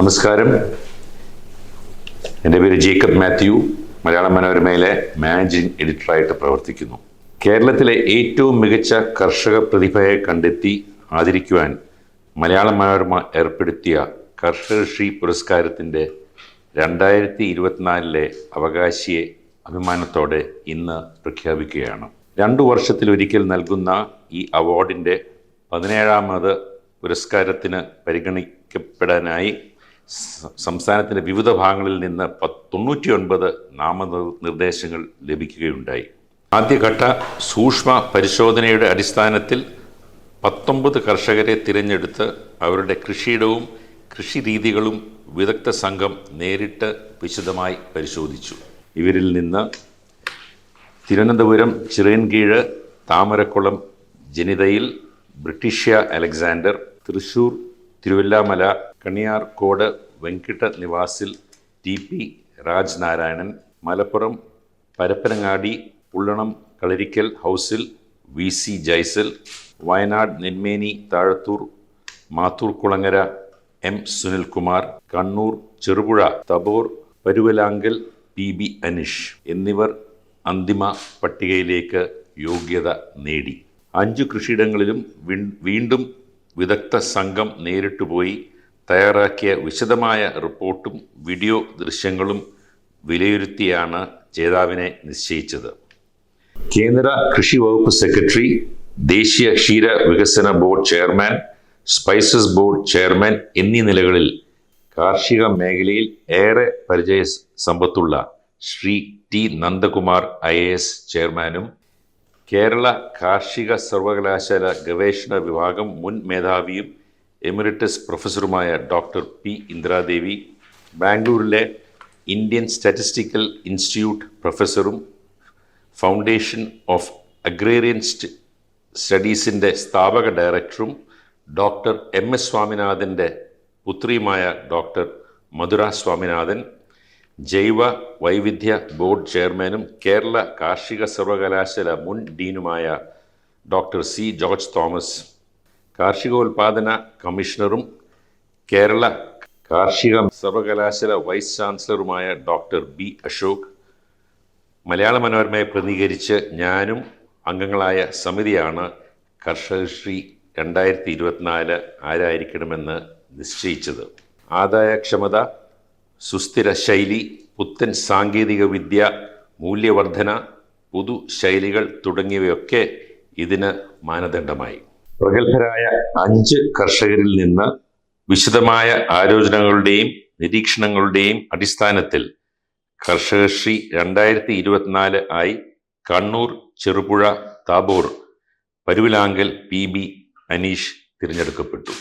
നമസ്കാരം. എന്റെ പേര് ജേക്കബ് മാത്യു. മലയാള മനോരമയിലെ മാനേജിംഗ് എഡിറ്ററായിട്ട് പ്രവർത്തിക്കുന്നു. കേരളത്തിലെ ഏറ്റവും മികച്ച കർഷക പ്രതിഭയെ കണ്ടെത്തി ആദരിക്കുവാൻ മലയാള മനോരമ ഏർപ്പെടുത്തിയ കർഷകശ്രീ പുരസ്കാരത്തിന്റെ രണ്ടായിരത്തി ഇരുപത്തിനാലിലെ അവകാശിയെ അഭിമാനത്തോടെ ഇന്ന് പ്രഖ്യാപിക്കുകയാണ്. രണ്ടു വർഷത്തിലൊരിക്കൽ നൽകുന്ന ഈ അവാർഡിന്റെ പതിനേഴാമത് പുരസ്കാരത്തിന് പരിഗണിക്കപ്പെടാനായി സംസ്ഥാനത്തിന്റെ വിവിധ ഭാഗങ്ങളിൽ നിന്ന് തൊണ്ണൂറ്റി ഒൻപത് നാമനിർദ്ദേശങ്ങൾ ലഭിക്കുകയുണ്ടായി. ആദ്യഘട്ട സൂക്ഷ്മ പരിശോധനയുടെ അടിസ്ഥാനത്തിൽ പത്തൊമ്പത് കർഷകരെ തിരഞ്ഞെടുത്ത് അവരുടെ കൃഷിയിടവും കൃഷിരീതികളും വിദഗ്ധ സംഘം നേരിട്ട് വിശദമായി പരിശോധിച്ചു. ഇവരിൽ നിന്ന് തിരുവനന്തപുരം ചിറയൻകീഴ് താമരക്കുളം ജനിതയിൽ ബ്രിട്ടീഷ്യ അലക്സാണ്ടർ തൃശൂർ തിരുവല്ലാമല കണിയാർക്കോട് വെങ്കിട്ട നിവാസിൽ ടി പി രാജ്നാരായണൻ മലപ്പുറം പരപ്പനങ്ങാടി പുള്ളണം കളരിക്കൽ ഹൗസിൽ V C Jaisal Wayanad Nenmeni Thazhathoor Mathoor Kulangara M Sunilkumar Kannur Cherupuzha Thabor Paruvalankal P B Anish എന്നിവർ അന്തിമ പട്ടികയിലേക്ക് യോഗ്യത നേടി. അഞ്ച് കൃഷിയിടങ്ങളിലും വീണ്ടും വിദഗ്ധ സംഘം നേരിട്ട് പോയി തയ്യാറാക്കിയ വിശദമായ റിപ്പോർട്ടും വീഡിയോ ദൃശ്യങ്ങളും വിലയിരുത്തിയാണ് ജേതാവിനെ നിശ്ചയിച്ചത്. കേന്ദ്ര കൃഷി വകുപ്പ് സെക്രട്ടറി ദേശീയ ക്ഷീര വികസന board chairman spices board chairman എന്നീ നിലകളിൽ കാർഷിക മേഖലയിൽ ഏറെ പരിചയ സമ്പത്തുള്ള Shri T Nandakumar I A S ചെയർമാനും കേരള കാർഷിക സർവകലാശാല ഗവേഷണ വിഭാഗം മുൻ മേധാവിയും എമിറിറ്റസ് പ്രൊഫസറുമായ ഡോക്ടർ പി ഇന്ദ്രാദേവി ബാംഗ്ലൂരിലെ ഇന്ത്യൻ സ്റ്റാറ്റിസ്റ്റിക്കൽ ഇൻസ്റ്റിറ്റ്യൂട്ട് പ്രൊഫസറും ഫൗണ്ടേഷൻ ഓഫ് അഗ്രേറിയൻ സ്റ്റ്- സ്റ്റഡീസിന്റെ സ്ഥാപക ഡയറക്ടറും ഡോക്ടർ എം എസ് സ്വാമിനാഥന്റെ പുത്രിയുമായ ഡോക്ടർ മധുര സ്വാമിനാഥൻ ജൈവ വൈവിധ്യ ബോർഡ് ചെയർമാനും കേരള കാർഷിക സർവകലാശാല മുൻ ഡീനുമായ ഡോക്ടർ സി ജോർജ് തോമസ് കാർഷികോൽപാദന കമ്മീഷണറും കേരള കാർഷിക സർവകലാശാല വൈസ് ചാൻസലറുമായ ഡോക്ടർ ബി അശോക് മലയാള മനോരമയെ പ്രതിനിധീകരിച്ച് ഞാനും അംഗങ്ങളായ സമിതിയാണ് കർഷകശ്രീ രണ്ടായിരത്തി ഇരുപത്തിനാല് ആരായിരിക്കണമെന്ന് നിശ്ചയിച്ചത്. ആദായക്ഷമത സുസ്ഥിര ശൈലി പുത്തൻ സാങ്കേതിക വിദ്യ മൂല്യവർധന പുതു ശൈലികൾ തുടങ്ങിയവയൊക്കെ ഇതിന് മാനദണ്ഡമായി. പ്രഗത്ഭരായ അഞ്ച് കർഷകരിൽ നിന്ന് വിശദമായ ആലോചനകളുടെയും നിരീക്ഷണങ്ങളുടെയും അടിസ്ഥാനത്തിൽ കർഷകശ്രീ രണ്ടായിരത്തി ഇരുപത്തിനാല് ആയി കണ്ണൂർ ചെറുപുഴ താബോർ പരുവിലാങ്കൽ പി ബി അനീഷ് തിരഞ്ഞെടുക്കപ്പെട്ടു.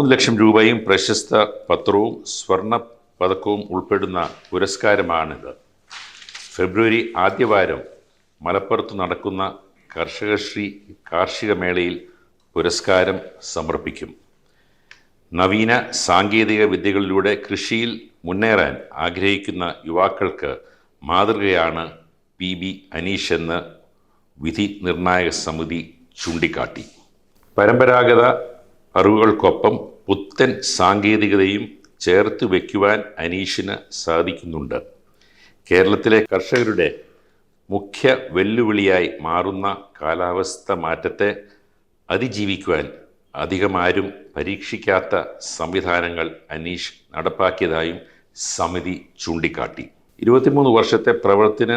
മൂന്ന് ലക്ഷം രൂപയും പ്രശസ്ത പത്രവും സ്വർണ പതക്കവും ഉൾപ്പെടുന്ന പുരസ്കാരമാണിത്. ഫെബ്രുവരി ആദ്യവാരം മലപ്പുറത്ത് നടക്കുന്ന കർഷകശ്രീ കാർഷിക മേളയിൽ പുരസ്കാരം സമർപ്പിക്കും. നവീന സാങ്കേതിക വിദ്യകളിലൂടെ കൃഷിയിൽ മുന്നേറാൻ ആഗ്രഹിക്കുന്ന യുവാക്കൾക്ക് മാതൃകയാണ് പി ബി അനീഷ് എന്ന് വിധി നിർണായക സമിതി ചൂണ്ടിക്കാട്ടി. പരമ്പരാഗത അറിവുകൾക്കൊപ്പം പുത്തൻ സാങ്കേതികതയും ചേർത്ത് വയ്ക്കുവാൻ അനീഷിന് സാധിക്കുന്നുണ്ട്. കേരളത്തിലെ കർഷകരുടെ മുഖ്യ വെല്ലുവിളിയായി മാറുന്ന കാലാവസ്ഥ മാറ്റത്തെ അതിജീവിക്കുവാൻ അധികമാരും പരീക്ഷിക്കാത്ത സംവിധാനങ്ങൾ അനീഷ് നടപ്പാക്കിയതായും സമിതി ചൂണ്ടിക്കാട്ടി. ഇരുപത്തിമൂന്ന് വർഷത്തെ പ്രവർത്തന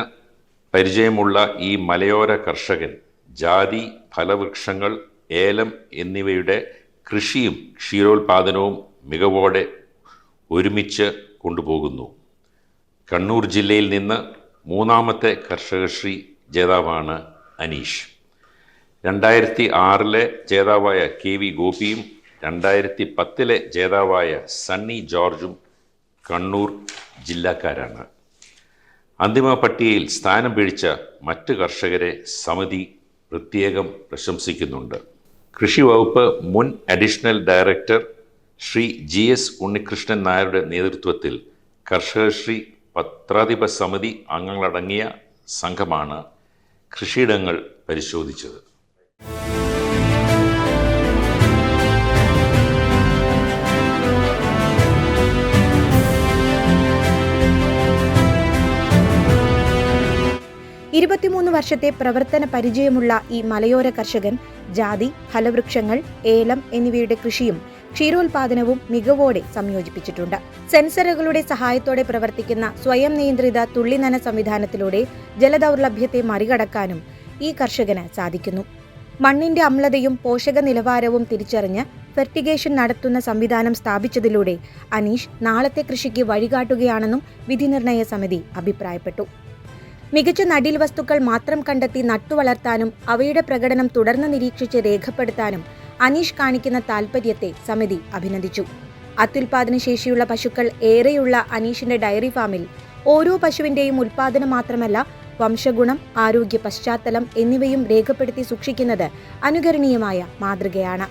പരിചയമുള്ള ഈ മലയോര കർഷകൻ ജാതി ഫലവൃക്ഷങ്ങൾ ഏലം എന്നിവയുടെ കൃഷിയും ക്ഷീരോത്പാദനവും മികവോടെ ഒരുമിച്ച് കൊണ്ടുപോകുന്നു. കണ്ണൂർ ജില്ലയിൽ നിന്ന് മൂന്നാമത്തെ കർഷകശ്രീ ജേതാവാണ് അനീഷ്. രണ്ടായിരത്തി ആറിലെ ജേതാവായ കെ വി ഗോപിയും രണ്ടായിരത്തി പത്തിലെ ജേതാവായ സണ്ണി ജോർജും കണ്ണൂർ ജില്ലക്കാരാണ്. അന്തിമ പട്ടികയിൽ സ്ഥാനം പിടിച്ച മറ്റ് കർഷകരെ സമിതി പ്രത്യേകം പ്രശംസിക്കുന്നുണ്ട്. കൃഷി വകുപ്പ് മുൻ additional director Shri G S Unnikrishnan നായരുടെ നേതൃത്വത്തിൽ കർഷകശ്രീ പത്രാധിപ സമിതി അംഗങ്ങളടങ്ങിയ സംഘമാണ് കൃഷിയിടങ്ങൾ പരിശോധിച്ചത്. ഇരുപത്തിമൂന്ന് വർഷത്തെ പ്രവർത്തന പരിചയമുള്ള ഈ മലയോര കർഷകൻ ജാതി ഫലവൃക്ഷങ്ങൾ ഏലം എന്നിവയുടെ കൃഷിയും ക്ഷീരോത്പാദനവും മികവോടെ സംയോജിപ്പിച്ചിട്ടുണ്ട്. സെൻസറുകളുടെ സഹായത്തോടെ പ്രവർത്തിക്കുന്ന സ്വയം നിയന്ത്രിത തുള്ളിനന സംവിധാനത്തിലൂടെ ജലദൗർലഭ്യത്തെ മറികടക്കാനും ഈ കർഷകന് സാധിക്കുന്നു. മണ്ണിന്റെ അമ്ലതയും പോഷക നിലവാരവും തിരിച്ചറിഞ്ഞ് ഫെർട്ടിഗേഷൻ നടത്തുന്ന സംവിധാനം സ്ഥാപിച്ചതിലൂടെ അനീഷ് നാളത്തെ കൃഷിക്ക് വഴികാട്ടുകയാണെന്നും വിധിനിർണയ സമിതി അഭിപ്രായപ്പെട്ടു. മികച്ച നടീൽ വസ്തുക്കൾ മാത്രം കണ്ടെത്തി നട്ടുവളർത്താനും അവയുടെ പ്രകടനം തുടർന്ന് നിരീക്ഷിച്ച് രേഖപ്പെടുത്താനും അനീഷ് കാണിക്കുന്ന താൽപ്പര്യത്തെ സമിതി അഭിനന്ദിച്ചു. അത്യുൽപാദന ശേഷിയുള്ള പശുക്കൾ ഏറെയുള്ള അനീഷിന്റെ ഡയറി ഫാമിൽ ഓരോ പശുവിന്റെയും ഉൽപാദനം മാത്രമല്ല വംശഗുണം ആരോഗ്യ പശ്ചാത്തലം എന്നിവയും രേഖപ്പെടുത്തി സൂക്ഷിക്കുന്നത് അനുകരണീയമായ മാതൃകയാണ്.